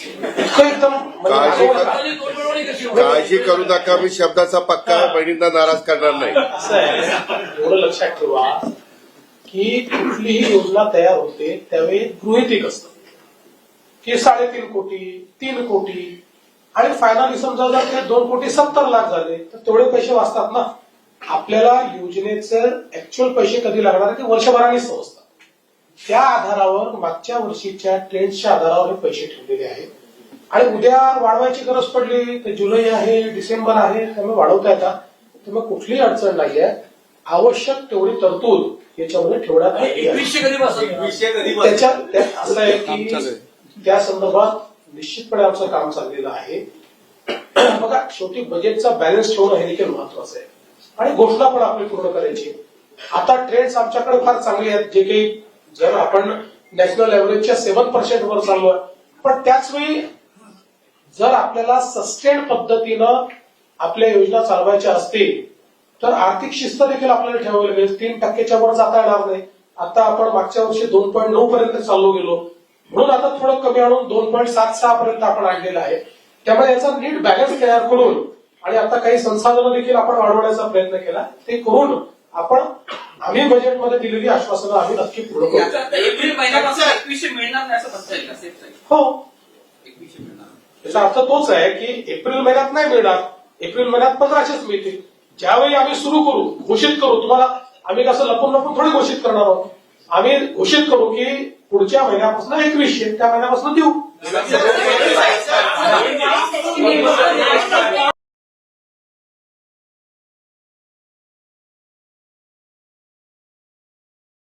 इतकं एकदम काळजी कर-? काळजी नका. मी शब्दाचा पक्का आहे, बहिणींना नाराज करणार नाही. असं आहे. एवढं लक्षात ठेवा की कुठलीही योजना तयार होते त्यावेळी गृहितिक असतं. की साडेतीन कोटी तीन कोटी आणि फायनली समजा जर ते दोन कोटी सत्तर लाख झाले तर तेवढे पैसे वाचतात ना. आपल्याला योजनेचं ऍक्च्युअल पैसे कधी लागणार ते वर्षभराने समजतात त्या आधारावर मागच्या वर्षीच्या ट्रेंडच्या आधारावर हे पैसे ठेवलेले आहेत. आणि उद्या वाढवायची गरज पडली तर जुलै आहे डिसेंबर आहे त्यामुळे वाढवता येतात त्यामुळे कुठलीही अडचण नाहीये. आवश्यक तेवढी तरतूद याच्यामध्ये ठेवण्यात आली आहे. एकवीसशे असं आहे की त्या संदर्भात निश्चितपणे आमचं काम चाललेलं आहे. बघा शेवटी बजेटचा बॅलन्स ठेवणं हे देखील महत्वाचं आहे. आणि घोषणा पण आपली पूर्ण करायची. आता ट्रेंड्स आमच्याकडे फार चांगले आहेत. जे काही जर आपण नॅशनल एव्हरेजच्या सेव्हन पर्सेंट वर चाललोय पण त्याच वेळी जर आपल्याला सस्टेन पद्धतीनं आपल्या योजना चालवायच्या असतील तर आर्थिक शिस्त देखील आपल्याला ठेवावी लागेल तीन टक्क्याच्या वर जाता येणार नाही. आता आपण मागच्या वर्षी दोन पॉईंट नऊ पर्यंत चाललो गेलो. म्हणून आता थोडं कमी आणून दोन पॉईंट सात सहा पर्यंत आपण आणलेलं आहे. त्यामुळे याचा नीट बॅलन्स तयार करून आणि आता काही संसाधनं देखील आपण वाढवण्याचा प्रयत्न केला ते करून आपण आम्ही बजेटमध्ये दिलेली आश्वासनं आम्ही नक्की पूर्ण करू. एप्रिल महिन्यापासून एकवीसशे मिळणार नाही असं म्हणता येईल हो. एकवीसशे मिळणार. याचा अर्थ तोच आहे की एप्रिल महिन्यात नाही मिळणार. एप्रिल महिन्यात पंधराशेच मिळतील. ज्यावेळी आम्ही सुरू करू घोषित करू तुम्हाला आम्ही कसं लपून लपून थोडी घोषित करणार आहोत. आम्ही घोषित करू की पुढच्या महिन्यापासून एकवीसशे त्या महिन्यापासून देऊ.